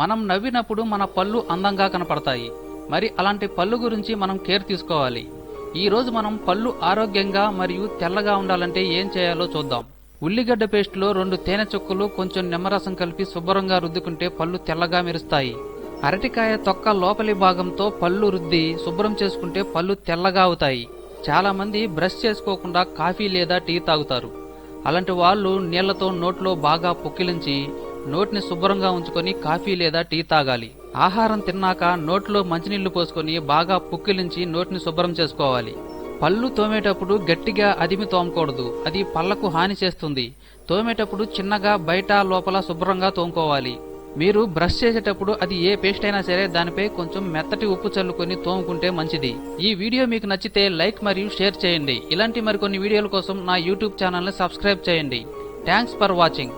మనం నవ్వినప్పుడు మన పళ్ళు అందంగా కనపడతాయి. మరి అలాంటి పళ్ళు గురించి మనం కేర్ తీసుకోవాలి. ఈరోజు మనం పళ్ళు ఆరోగ్యంగా మరియు తెల్లగా ఉండాలంటే ఏం చేయాలో చూద్దాం. ఉల్లిగడ్డ పేస్ట్లో రెండు తేనె చుక్కలు కొంచెం నిమ్మరసం కలిపి శుభ్రంగా రుద్దుకుంటే పళ్ళు తెల్లగా మెరుస్తాయి. అరటికాయ తొక్క లోపలి భాగంతో పళ్ళు రుద్ది శుభ్రం చేసుకుంటే పళ్ళు తెల్లగా అవుతాయి. చాలామంది బ్రష్ చేసుకోకుండా కాఫీ లేదా టీ తాగుతారు. అలాంటి వాళ్ళు నీళ్ళతో నోట్లో బాగా పొక్కిలించి నోటిని శుభ్రంగా ఉంచుకొని కాఫీ లేదా టీ తాగాలి. ఆహారం తిన్నాక నోట్లో మంచినీళ్ళు పోసుకొని బాగా పుక్కిలించి నోటిని శుభ్రం చేసుకోవాలి. పళ్ళు తోమేటప్పుడు గట్టిగా అదిమి తోమకూడదు. అది పళ్ళకు హాని చేస్తుంది. తోమేటప్పుడు చిన్నగా బయట లోపల శుభ్రంగా తోముకోవాలి. మీరు బ్రష్ చేసేటప్పుడు అది ఏ పేస్ట్ అయినా సరే దానిపై కొంచెం మెత్తటి ఉప్పు చల్లుకొని తోముకుంటే మంచిది. ఈ వీడియో మీకు నచ్చితే లైక్ మరియు షేర్ చేయండి. ఇలాంటి మరికొన్ని వీడియోల కోసం నా యూట్యూబ్ ఛానల్ని సబ్స్క్రైబ్ చేయండి. Thanks for watching.